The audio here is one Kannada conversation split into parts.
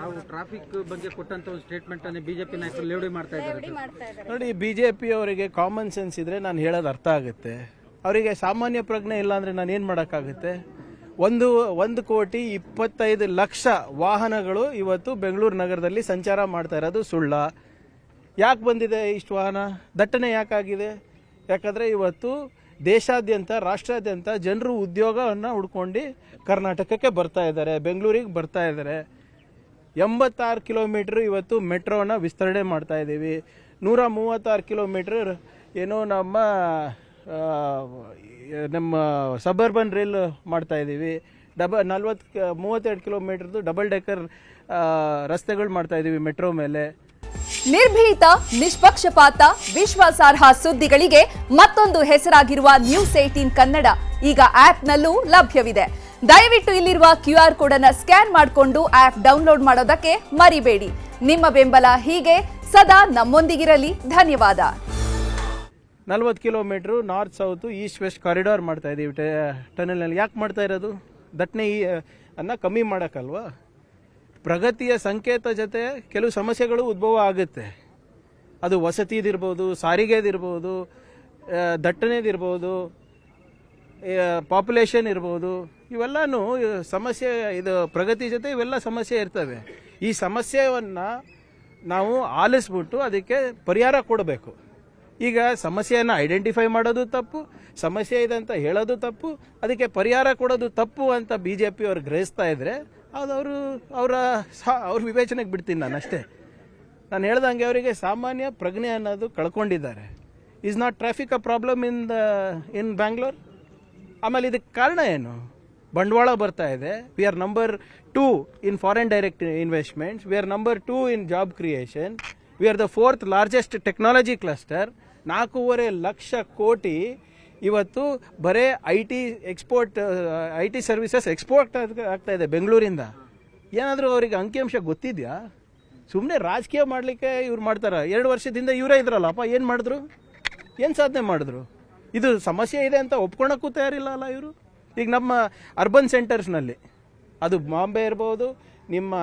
ತಾವು ಟ್ರಾಫಿಕ್ ಬಗ್ಗೆ ಕೊಟ್ಟಂತ ಒಂದು ಸ್ಟೇಟ್ಮೆಂಟ್ ಅನ್ನು ಬಿಜೆಪಿ ನಾಯಕರು ಲೇವಡಿ ಮಾಡ್ತಾ ಇದ್ದಾರೆ ಮಾಡ್ತಾ ಇದ್ದಾರೆ. ನೋಡಿ ಬಿ ಜೆ ಪಿ ಅವರಿಗೆ ಕಾಮನ್ ಸೆನ್ಸ್ ಇದ್ರೆ ನಾನು ಹೇಳೋದು ಅರ್ಥ ಆಗುತ್ತೆ. ಅವರಿಗೆ ಸಾಮಾನ್ಯ ಪ್ರಜ್ಞೆ ಇಲ್ಲ ಅಂದ್ರೆ ನಾನು ಏನು ಮಾಡೋಕ್ಕಾಗುತ್ತೆ? ಒಂದು ಒಂದು ಕೋಟಿ ಇಪ್ಪತ್ತೈದು ಲಕ್ಷ ವಾಹನಗಳು ಇವತ್ತು ಬೆಂಗಳೂರು ನಗರದಲ್ಲಿ ಸಂಚಾರ ಮಾಡ್ತಾ ಇರೋದು ಸುಳ್ಳ. ಯಾಕೆ ಬಂದಿದೆ ಇಷ್ಟು ವಾಹನ? ದಟ್ಟಣೆ ಯಾಕಾಗಿದೆ? ಯಾಕಂದರೆ ಇವತ್ತು ದೇಶಾದ್ಯಂತ ರಾಷ್ಟ್ರಾದ್ಯಂತ ಜನರು ಉದ್ಯೋಗವನ್ನು ಹುಡ್ಕೊಂಡು ಕರ್ನಾಟಕಕ್ಕೆ ಬರ್ತಾ ಇದ್ದಾರೆ ಬೆಂಗಳೂರಿಗೆ ಬರ್ತಾ ಇದ್ದಾರೆ. ಎಂಬತ್ತಾರು ಕಿಲೋಮೀಟ್ರ್ ಇವತ್ತು ಮೆಟ್ರೋನ ವಿಸ್ತರಣೆ ಮಾಡ್ತಾ ಇದ್ದೀವಿ. ನೂರ ಮೂವತ್ತಾರು ಕಿಲೋಮೀಟ್ರ್ ಏನೋ ನಮ್ಮ ನಮ್ಮ ಸಬರ್ಬನ್ ರೈಲ್ ಮಾಡ್ತಾ ಇದ್ದೀವಿ. ಡಬ ನಲ್ವತ್ತು ಮೂವತ್ತೆರಡು ಕಿಲೋಮೀಟ್ರದ್ದು ಡಬಲ್ ಡೆಕ್ಕರ್ ರಸ್ತೆಗಳು ಮಾಡ್ತಾ ಇದ್ದೀವಿ ಮೆಟ್ರೋ ಮೇಲೆ. ನಿರ್ಭೀತ, ನಿಷ್ಪಕ್ಷಪಾತ, ವಿಶ್ವಾಸಾರ್ಹ ಸುದ್ದಿಗಳಿಗೆ ಮತ್ತೊಂದು ಹೆಸರಾಗಿರುವ ನ್ಯೂಸ್ ಏಟೀನ್ ಕನ್ನಡ. ಈಗ ಆಪ್ನಲ್ಲೂ ಲಭ್ಯವಿದೆ. ದಯವಿಟ್ಟು ಇಲ್ಲಿರುವ ಕ್ಯೂ ಆರ್ ಕೋಡ್ ಸ್ಕ್ಯಾನ್ ಮಾಡಿಕೊಂಡು ಆಪ್ ಡೌನ್ಲೋಡ್ ಮಾಡೋದಕ್ಕೆ ಮರಿಬೇಡಿ. ನಿಮ್ಮ ಬೆಂಬಲ ಹೀಗೆ ಸದಾ ನಮ್ಮೊಂದಿಗಿರಲಿ. ಧನ್ಯವಾದ. ನಲ್ವತ್ತು kilometre north south east west corridor ಮಾಡ್ತಾ ಇದ್ದೀವಿ. ಟನಲ್ನಲ್ಲಿ ಯಾಕೆ ಮಾಡ್ತಾ ಇರೋದು? ದಟ್ಟಣೆ ಈ, ಅನ್ನ ಕಮ್ಮಿ ಮಾಡೋಕ್ಕಲ್ವಾ? ಪ್ರಗತಿಯ ಸಂಕೇತ ಜೊತೆ ಕೆಲವು ಸಮಸ್ಯೆಗಳು ಉದ್ಭವ ಆಗುತ್ತೆ. ಅದು ವಸತಿದಿರ್ಬೋದು, ಸಾರಿಗೆದಿರ್ಬೋದು ದಟ್ಟಣೆದಿರ್ಬೋದು ಪಾಪ್ಯುಲೇಷನ್ ಇರ್ಬೋದು, ಇವೆಲ್ಲನೂ ಸಮಸ್ಯೆ, ಇದು ಪ್ರಗತಿ ಜೊತೆ ಇವೆಲ್ಲ ಸಮಸ್ಯೆ ಇರ್ತವೆ. ಈ ಸಮಸ್ಯೆಯನ್ನು ನಾವು ಆಲಿಸ್ಬಿಟ್ಟು ಅದಕ್ಕೆ ಪರಿಹಾರ ಕೊಡಬೇಕು. ಈಗ ಸಮಸ್ಯೆಯನ್ನು ಐಡೆಂಟಿಫೈ ಮಾಡೋದು ತಪ್ಪು, ಸಮಸ್ಯೆ ಇದೆ ಅಂತ ಹೇಳೋದು ತಪ್ಪು, ಅದಕ್ಕೆ ಪರಿಹಾರ ಕೊಡೋದು ತಪ್ಪು ಅಂತ ಬಿ ಜೆ ಪಿ ಅವ್ರು ಗ್ರಹಿಸ್ತಾ ಇದ್ದರೆ ಅದು ಅವರು, ಅವರ ಅವ್ರ ವಿವೇಚನೆಗೆ ಬಿಡ್ತೀನಿ ನಾನು ಅಷ್ಟೇ. ನಾನು ಹೇಳ್ದಂಗೆ ಅವರಿಗೆ ಸಾಮಾನ್ಯ ಪ್ರಜ್ಞೆ ಅನ್ನೋದು ಕಳ್ಕೊಂಡಿದ್ದಾರೆ. Is not traffic a problem in the in Bangalore ಆಮೇಲೆ ಇದಕ್ಕೆ ಕಾರಣ ಏನು? ಬಂಡವಾಳ ಬರ್ತಾ ಇದೆ. We are number two in foreign direct investments we are number two in job creation we are the fourth largest technology cluster ನಾಲ್ಕೂವರೆ ಲಕ್ಷ ಕೋಟಿ ಇವತ್ತು ಬರೇ I T export I T services export ಆಗ್ತಾ ಇದೆ ಬೆಂಗಳೂರಿಂದ. ಏನಾದರೂ ಅವರಿಗೆ ಅಂಕಿಅಂಶ ಗೊತ್ತಿದೆಯಾ? ಸುಮ್ಮನೆ ರಾಜಕೀಯ ಮಾಡಲಿಕ್ಕೆ ಇವ್ರು ಮಾಡ್ತಾರೆ. ಎರಡು ವರ್ಷದಿಂದ ಇವರೇ ಇದ್ರಲ್ಲಪ್ಪ, ಏನು ಮಾಡಿದ್ರು? ಏನು ಸಾಧನೆ ಮಾಡಿದ್ರು? ಇದು ಸಮಸ್ಯೆ ಇದೆ ಅಂತ ಒಪ್ಕೊಳಕ್ಕೂ ತಯಾರಿಲ್ಲ ಅಲ್ಲ ಇವರು? ಈಗ ನಮ್ಮ ಅರ್ಬನ್ ಸೆಂಟರ್ಸ್ನಲ್ಲಿ ಅದು ಬಾಂಬೆ ಇರ್ಬೋದು, ನಿಮ್ಮ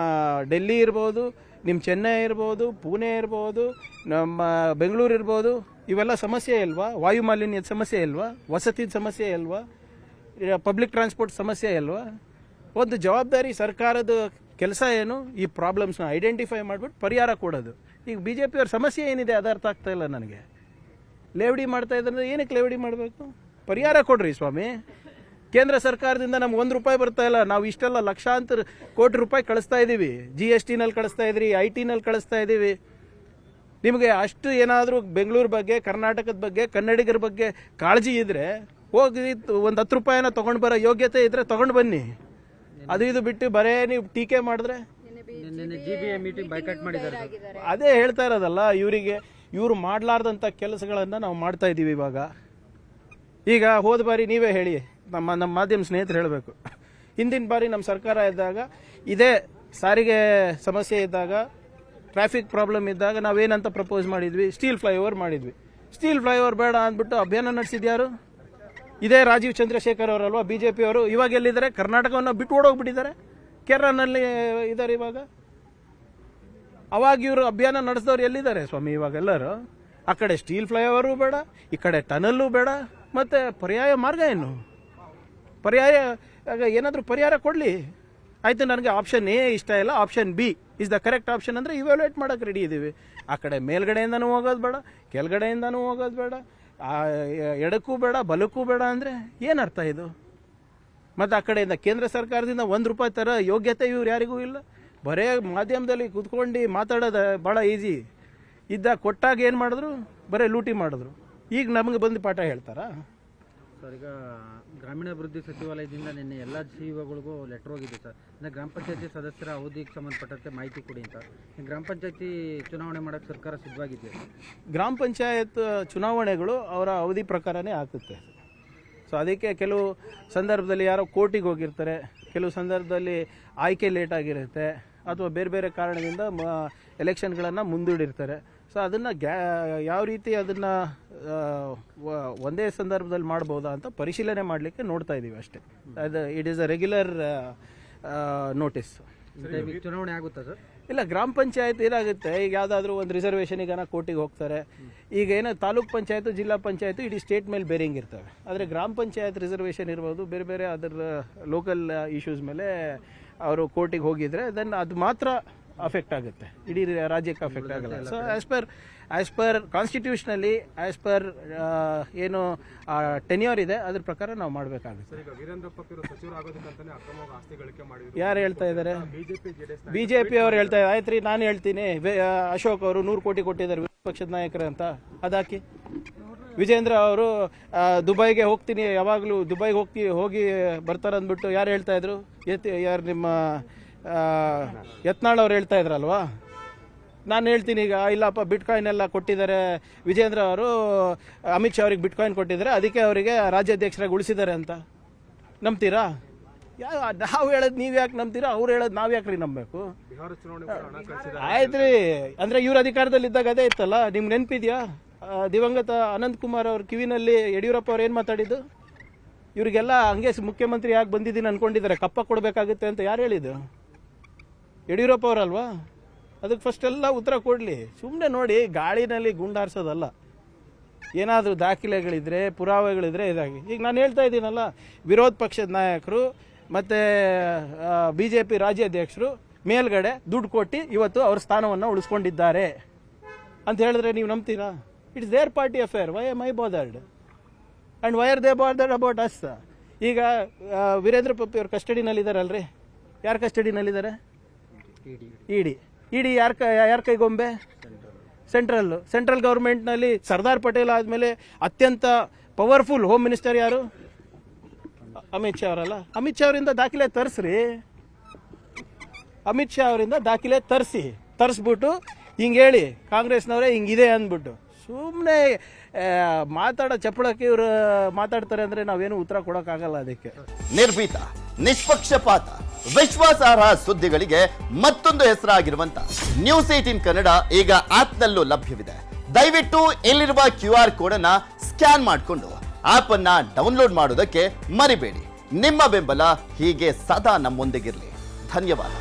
ಡೆಲ್ಲಿ ಇರ್ಬೋದು ನಿಮ್ಮ ಚೆನ್ನೈ ಇರ್ಬೋದು, ಪುಣೆ ಇರ್ಬೋದು, ನಮ್ಮ ಬೆಂಗಳೂರು ಇರ್ಬೋದು, ಇವೆಲ್ಲ ಸಮಸ್ಯೆ ಇಲ್ವಾ? ವಾಯು ಮಾಲಿನ್ಯದ ಸಮಸ್ಯೆ ಇಲ್ವಾ? ವಸತಿದ ಸಮಸ್ಯೆ ಇಲ್ವಾ? ಪಬ್ಲಿಕ್ ಟ್ರಾನ್ಸ್ಪೋರ್ಟ್ ಸಮಸ್ಯೆ ಇಲ್ವಾ? ಒಂದು ಜವಾಬ್ದಾರಿ ಸರ್ಕಾರದ ಕೆಲಸ ಏನು? ಈ ಪ್ರಾಬ್ಲಮ್ಸ್ನ ಐಡೆಂಟಿಫೈ ಮಾಡಿಬಿಟ್ಟು ಪರಿಹಾರ ಕೊಡೋದು. ಈಗ ಬಿ ಜೆ ಪಿಯವ್ರ ಸಮಸ್ಯೆ ಏನಿದೆ ಅದು ಅರ್ಥ ಆಗ್ತಾ ಇಲ್ಲ ನನಗೆ. ಲೇವಡಿ ಮಾಡ್ತಾ ಇದ್ರೆ ಏನಕ್ಕೆ ಲೇವಡಿ ಮಾಡಬೇಕು? ಪರಿಹಾರ ಕೊಡ್ರಿ ಸ್ವಾಮಿ. ಕೇಂದ್ರ ಸರ್ಕಾರದಿಂದ ನಮ್ಗೆ ಒಂದು ರೂಪಾಯಿ ಬರ್ತಾ ಇಲ್ಲ. ನಾವು ಇಷ್ಟೆಲ್ಲ ಲಕ್ಷಾಂತರ ಕೋಟಿ ರೂಪಾಯಿ ಕಳಿಸ್ತಾ ಇದ್ದೀವಿ ಜಿ ಎಸ್ ಟಿನಲ್ಲಿ ಕಳಿಸ್ತಾ ಇದ್ರಿ ಐ ಟಿನಲ್ಲಿ ಕಳಿಸ್ತಾ ಇದ್ದೀವಿ ನಿಮಗೆ ಅಷ್ಟು ಏನಾದರೂ ಬೆಂಗಳೂರು ಬಗ್ಗೆ ಕರ್ನಾಟಕದ ಬಗ್ಗೆ ಕನ್ನಡಿಗರ ಬಗ್ಗೆ ಕಾಳಜಿ ಇದ್ದರೆ ಹೋಗಿ ಒಂದು ಹತ್ತು ರೂಪಾಯಿನ ತೊಗೊಂಡು ಬರೋ ಯೋಗ್ಯತೆ ಇದ್ದರೆ ತೊಗೊಂಡು ಬನ್ನಿ. ಅದು ಇದು ಬಿಟ್ಟು ಬರೇ ನೀವು ಟೀಕೆ ಮಾಡಿದ್ರೆ? ನಿನ್ನೆ G B A meeting boycott ಮಾಡಿದ್ದಾರೆ. ಅದೇ ಹೇಳ್ತಾ ಇರೋದಲ್ಲ ಇವರಿಗೆ. ಇವರು ಮಾಡಲಾರ್ದಂಥ ಕೆಲಸಗಳನ್ನು ನಾವು ಮಾಡ್ತಾ ಇದ್ದೀವಿ ಇವಾಗ. ಈಗ ಹೋದ ಬಾರಿ ನೀವೇ ಹೇಳಿ, ನಮ್ಮ ನಮ್ಮ ಮಾಧ್ಯಮ ಸ್ನೇಹಿತರು ಹೇಳಬೇಕು. ಹಿಂದಿನ ಬಾರಿ ನಮ್ಮ ಸರ್ಕಾರ ಇದ್ದಾಗ, ಇದೇ ಸಾರಿಗೆ ಸಮಸ್ಯೆ ಇದ್ದಾಗ ಟ್ರಾಫಿಕ್ ಪ್ರಾಬ್ಲಮ್ ಇದ್ದಾಗ ನಾವೇನಂತ ಪ್ರಪೋಸ್ ಮಾಡಿದ್ವಿ? ಸ್ಟೀಲ್ ಫ್ಲೈಓವರ್ ಮಾಡಿದ್ವಿ. ಸ್ಟೀಲ್ ಫ್ಲೈಓವರ್ ಬೇಡ ಅಂದ್ಬಿಟ್ಟು ಅಭಿಯಾನ ನಡೆಸಿದ್ಯಾರು? ಇದೇ ರಾಜೀವ್ ಚಂದ್ರಶೇಖರ್ ಅವರಲ್ವಾ? ಬಿ ಜೆ ಪಿ ಅವರು ಇವಾಗ ಎಲ್ಲಿದ್ದಾರೆ? ಕರ್ನಾಟಕವನ್ನು ಬಿಟ್ಟು ಓಡೋಗ್ಬಿಟ್ಟಿದ್ದಾರೆ. ಕೇರಳನಲ್ಲಿ ಇದ್ದಾರೆ ಇವಾಗ. ಅವಾಗ ಇವರು ಅಭಿಯಾನ ನಡೆಸಿದವ್ರು ಎಲ್ಲಿದ್ದಾರೆ ಸ್ವಾಮಿ? ಇವಾಗ ಎಲ್ಲರೂ? ಆ ಕಡೆ ಸ್ಟೀಲ್ ಫ್ಲೈಓವರು ಬೇಡ, ಈ ಕಡೆ ಟನಲ್ಲು ಬೇಡ, ಮತ್ತು ಪರ್ಯಾಯ ಮಾರ್ಗ ಏನು? ಪರ್ಯಾಯ ಏನಾದರೂ ಪರಿಹಾರ ಕೊಡಲಿ? ಆಯಿತು, ನನಗೆ ಆಪ್ಷನ್ ಎ ಇಷ್ಟ ಇಲ್ಲ option B is the correct option ಅಂದರೆ ಇವ್ಯಾಲ್ಯೂಯೇಟ್ ಮಾಡೋಕೆ ರೆಡಿ ಇದ್ದೀವಿ ಆ ಕಡೆ ಮೇಲ್ಗಡೆಯಿಂದನೂ ಹೋಗೋದು ಬೇಡ, ಕೆಳಗಡೆಯಿಂದನೂ ಹೋಗೋದು ಬೇಡ ಎಡಕ್ಕೂ ಬೇಡ, ಬಲಕ್ಕೂ ಬೇಡ ಅಂದರೆ ಏನರ್ಥ ಇದು? ಮತ್ತು ಆ ಕಡೆಯಿಂದ ಕೇಂದ್ರ ಸರ್ಕಾರದಿಂದ ಒಂದು ರೂಪಾಯಿ ತರ ಯೋಗ್ಯತೆ ಇವ್ರು ಯಾರಿಗೂ ಇಲ್ಲ. ಬರೇ ಮಾಧ್ಯಮದಲ್ಲಿ ಕುತ್ಕೊಂಡು ಮಾತಾಡೋದು ಭಾಳ ಈಸಿ. ಇದ್ದ ಕೊಟ್ಟಾಗ ಏನು ಮಾಡಿದ್ರು? ಬರೀ ಲೂಟಿ ಮಾಡಿದ್ರು. ಈಗ ನಮಗೆ ಬಂದು ಪಾಠ ಹೇಳ್ತಾರಾ? ಸರ್ ಈಗ ಗ್ರಾಮೀಣಾಭಿವೃದ್ಧಿ ಸಚಿವಾಲಯದಿಂದ ನಿನ್ನೆ ಎಲ್ಲ ಜೀವಗಳಿಗೂ ಲೆಟರ್ ಹೋಗಿದೆ ಸರ್. ಅಂದರೆ ಗ್ರಾಮ ಪಂಚಾಯತಿ ಸದಸ್ಯರ ಅವಧಿಗೆ ಸಂಬಂಧಪಟ್ಟಂತೆ ಮಾಹಿತಿ ಕೊಡಿ ಅಂತ. ಗ್ರಾಮ ಪಂಚಾಯತಿ ಚುನಾವಣೆ ಮಾಡೋಕ್ಕೆ ಸರ್ಕಾರ ಸಿದ್ಧವಾಗಿದೆ. ಗ್ರಾಮ ಪಂಚಾಯತ್ ಚುನಾವಣೆಗಳು ಅವರ ಅವಧಿ ಪ್ರಕಾರನೇ ಆಗುತ್ತೆ. ಸೊ ಅದಕ್ಕೆ ಕೆಲವು ಸಂದರ್ಭದಲ್ಲಿ ಯಾರೋ ಕೋರ್ಟಿಗೆ ಹೋಗಿರ್ತಾರೆ. ಕೆಲವು ಸಂದರ್ಭದಲ್ಲಿ ಆಯ್ಕೆ ಲೇಟ್ ಆಗಿರುತ್ತೆ. ಅಥವಾ ಬೇರೆ ಬೇರೆ ಕಾರಣದಿಂದ ಮ ಎಲೆಕ್ಷನ್ಗಳನ್ನು ಮುಂದೂಡಿರ್ತಾರೆ. ಸೊ ಅದನ್ನು ಗ್ಯಾ ಯಾವ ರೀತಿ ಅದನ್ನು ಒಂದೇ ಸಂದರ್ಭದಲ್ಲಿ ಮಾಡ್ಬೋದಾ ಅಂತ ಪರಿಶೀಲನೆ ಮಾಡಲಿಕ್ಕೆ ನೋಡ್ತಾ ಇದ್ದೀವಿ ಅಷ್ಟೇ. ಅದು it is a regular notice ಚುನಾವಣೆ ಆಗುತ್ತಾ ಸರ್? ಇಲ್ಲ ಗ್ರಾಮ ಪಂಚಾಯತ್ ಏನಾಗುತ್ತೆ ಈಗ ಯಾವುದಾದ್ರೂ ಒಂದು ರಿಸರ್ವೇಷನಿಗೆ ಕೋರ್ಟಿಗೆ ಹೋಗ್ತಾರೆ. ಈಗ ಏನೋ ತಾಲೂಕ್ ಪಂಚಾಯತ್ ಜಿಲ್ಲಾ ಪಂಚಾಯತ್ ಇಡೀ ಸ್ಟೇಟ್ ಮೇಲೆ ಬೇರಿಂಗ್ ಇರ್ತವೆ. ಆದರೆ ಗ್ರಾಮ ಪಂಚಾಯತ್ ರಿಸರ್ವೇಷನ್ ಇರ್ಬೋದು ಬೇರೆ ಬೇರೆ ಅದರ ಲೋಕಲ್ ಇಶ್ಯೂಸ್ ಮೇಲೆ ಅವರು ಕೋರ್ಟಿಗೆ ಹೋಗಿದ್ರೆ ದೆನ್ ಅದು ಮಾತ್ರ ಅಫೆಕ್ಟ್ ಆಗುತ್ತೆ. ಇಡೀ ರಾಜ್ಯಕ್ಕೆ ಅಫೆಕ್ಟ್ ಆಗಲ್ಲ. So as per as per ಕಾನ್ಸ್ಟಿಟ್ಯೂಷನಲ್ಲಿ as per ಏನು ಟೆನ್ಯೂರ್ ಇದೆ ಅದ್ರ ಪ್ರಕಾರ ನಾವು ಮಾಡಬೇಕಾಗುತ್ತೆ. ಯಾರು ಹೇಳ್ತಾ ಇದ್ದಾರೆ? ಬಿಜೆಪಿ ಅವ್ರು ಹೇಳ್ತಾ ಇದ್ದಾರೆ. ಆಯ್ತು ರೀ ನಾನು ಹೇಳ್ತೀನಿ. ಅಶೋಕ್ ಅವರು ನೂರು ಕೋಟಿ ಕೊಟ್ಟಿದ್ದಾರೆ. ವಿರೋಧ ಪಕ್ಷದ ನಾಯಕರು ಅಂತ. ಅದಾಕಿ. ವಿಜೇಂದ್ರ ಅವರು ದುಬೈಗೆ ಹೋಗ್ತೀನಿ ಯಾವಾಗಲೂ ದುಬೈಗೆ ಹೋಗ್ತಿ ಹೋಗಿ ಬರ್ತಾರೆ ಅಂದ್ಬಿಟ್ಟು ಯಾರು ಹೇಳ್ತಾ ಇದ್ರು? ಎತ್ ಯಾರು ನಿಮ್ಮ ಯತ್ನಾಳ್ ಅವ್ರು ಹೇಳ್ತಾ ಇದ್ರಲ್ವಾ? ನಾನು ಹೇಳ್ತೀನಿ ಈಗ ಇಲ್ಲಪ್ಪ ಬಿಟ್ಕಾಯಿನ್ ಎಲ್ಲ ಕೊಟ್ಟಿದ್ದಾರೆ. ವಿಜೇಂದ್ರ ಅವರು ಅಮಿತ್ ಶಾ ಅವ್ರಿಗೆ ಬಿಟ್ಕಾಯಿನ್ ಕೊಟ್ಟಿದ್ದಾರೆ. ಅದಕ್ಕೆ ಅವರಿಗೆ ರಾಜ್ಯಾಧ್ಯಕ್ಷರಾಗಿ ಉಳಿಸಿದ್ದಾರೆ ಅಂತ. ನಂಬ್ತೀರಾ? ಯಾವ ನಾವು ಹೇಳೋದು ನೀವು ಯಾಕೆ ನಂಬ್ತೀರಾ? ಅವ್ರು ಹೇಳೋದು ನಾವು ಯಾಕೆ ರೀ ನಂಬಬೇಕು ಆಯ್ತು ರೀ ಅಂದರೆ ಇವ್ರ ಅಧಿಕಾರದಲ್ಲಿ ಇದ್ದಾಗ ಅದೇ ಇತ್ತಲ್ಲ? ನಿಮ್ಗೆ ನೆನಪಿದ್ಯಾ? ದಿವಂಗತ ಅನಂತ್ ಕುಮಾರ್ ಅವ್ರ ಕಿವಿನಲ್ಲಿ ಯಡಿಯೂರಪ್ಪ ಅವ್ರು ಏನು ಮಾತಾಡಿದ್ದು? ಇವರಿಗೆಲ್ಲ ಹಂಗೆ ಮುಖ್ಯಮಂತ್ರಿ ಯಾಕೆ ಬಂದಿದ್ದೀನಿ ಅನ್ಕೊಂಡಿದ್ದಾರೆ. ಕಪ್ಪ ಕೊಡಬೇಕಾಗುತ್ತೆ ಅಂತ ಯಾರು ಹೇಳಿದ್ದು? ಯಡಿಯೂರಪ್ಪ ಅವರಲ್ವಾ? ಅದಕ್ಕೆ ಫಸ್ಟ್ ಎಲ್ಲ ಉತ್ತರ ಕೊಡಲಿ. ಸುಮ್ಮನೆ ನೋಡಿ, ಗಾಳಿನಲ್ಲಿ ಗುಂಡಾರ್ಸೋದಲ್ಲ. ಏನಾದರೂ ದಾಖಲೆಗಳಿದ್ರೆ, ಪುರಾವೆಗಳಿದ್ರೆ ಇದಾಗಿ. ಈಗ ನಾನು ಹೇಳ್ತಾ ಇದ್ದೀನಲ್ಲ, ವಿರೋಧ ಪಕ್ಷದ ನಾಯಕರು ಮತ್ತು ಬಿ ಜೆ ಪಿ ರಾಜ್ಯಾಧ್ಯಕ್ಷರು ಮೇಲ್ಗಡೆ ದುಡ್ಡು ಕೊಟ್ಟು ಇವತ್ತು ಅವ್ರ ಸ್ಥಾನವನ್ನು ಉಳಿಸ್ಕೊಂಡಿದ್ದಾರೆ. ಅಂತ ಹೇಳಿದ್ರೆ ನೀವು ನಂಬ್ತೀರಾ? It's their party affair why am I bothered and why are they bothered about us ಈಗ ವೀರೇಂದ್ರ ಪಪ್ಪಿ ಅವ್ರ ಕಸ್ಟಡಿನಲ್ಲಿದ್ದಾರಲ್ರಿ ಯಾರ ಕಸ್ಟಡಿನಲ್ಲಿದ್ದಾರೆ ಇಡಿ ಇಡಿ ಯಾರ ಕೈ, ಯಾರ ಕೈಗೊಂಬೆ? ಸೆಂಟ್ರಲ್ ಸೆಂಟ್ರಲ್ ಗೌರ್ಮೆಂಟ್ನಲ್ಲಿ ಸರ್ದಾರ್ ಪಟೇಲ್ ಆದಮೇಲೆ ಅತ್ಯಂತ ಪವರ್ಫುಲ್ ಹೋಮ್ ಮಿನಿಸ್ಟರ್ ಯಾರು? ಅಮಿತ್ ಶಾ ಅವರಲ್ಲ. ಅಮಿತ್ ಶಾ ಅವರಿಂದ ದಾಖಲೆ ತರಿಸ್ರಿ. ಅಮಿತ್ ಶಾ ಅವರಿಂದ ದಾಖಲೆ ತರಿಸಿ. ತರಿಸ್ಬಿಟ್ಟು ಹಿಂಗೆ ಹೇಳಿ ಕಾಂಗ್ರೆಸ್ನವರೇ ಹಿಂಗಿದೆ ಅಂದ್ಬಿಟ್ಟು. ಸುಮ್ಮನೆ ಮಾತಾಡೋ ಚಪ್ಪಳಕ್ಕೆ ಇವರು ಮಾತಾಡ್ತಾರೆ ಅಂದರೆ ನಾವೇನು ಉತ್ತರ ಕೊಡೋಕ್ಕಾಗಲ್ಲ ಅದಕ್ಕೆ. ನಿರ್ಭೀತ, ನಿಷ್ಪಕ್ಷಪಾತ, ವಿಶ್ವಾಸಾರ್ಹ ಸುದ್ದಿಗಳಿಗೆ ಮತ್ತೊಂದು ಹೆಸರಾಗಿರುವಂತ ನ್ಯೂಸ್ ಏಟಿನ್ ಕನ್ನಡ ಈಗ ಆಪ್ನಲ್ಲೂ ಲಭ್ಯವಿದೆ. ದಯವಿಟ್ಟು ಇಲ್ಲಿರುವ ಕ್ಯೂ ಆರ್ ಕೋಡ್ ಅನ್ನ ಸ್ಕ್ಯಾನ್ ಮಾಡಿಕೊಂಡು ಆಪ್ ಅನ್ನ ಡೌನ್ಲೋಡ್ ಮಾಡೋದಕ್ಕೆ ಮರಿಬೇಡಿ. ನಿಮ್ಮ ಬೆಂಬಲ ಹೀಗೆ ಸದಾ ನಮ್ಮೊಂದಿಗಿರಲಿ. ಧನ್ಯವಾದ.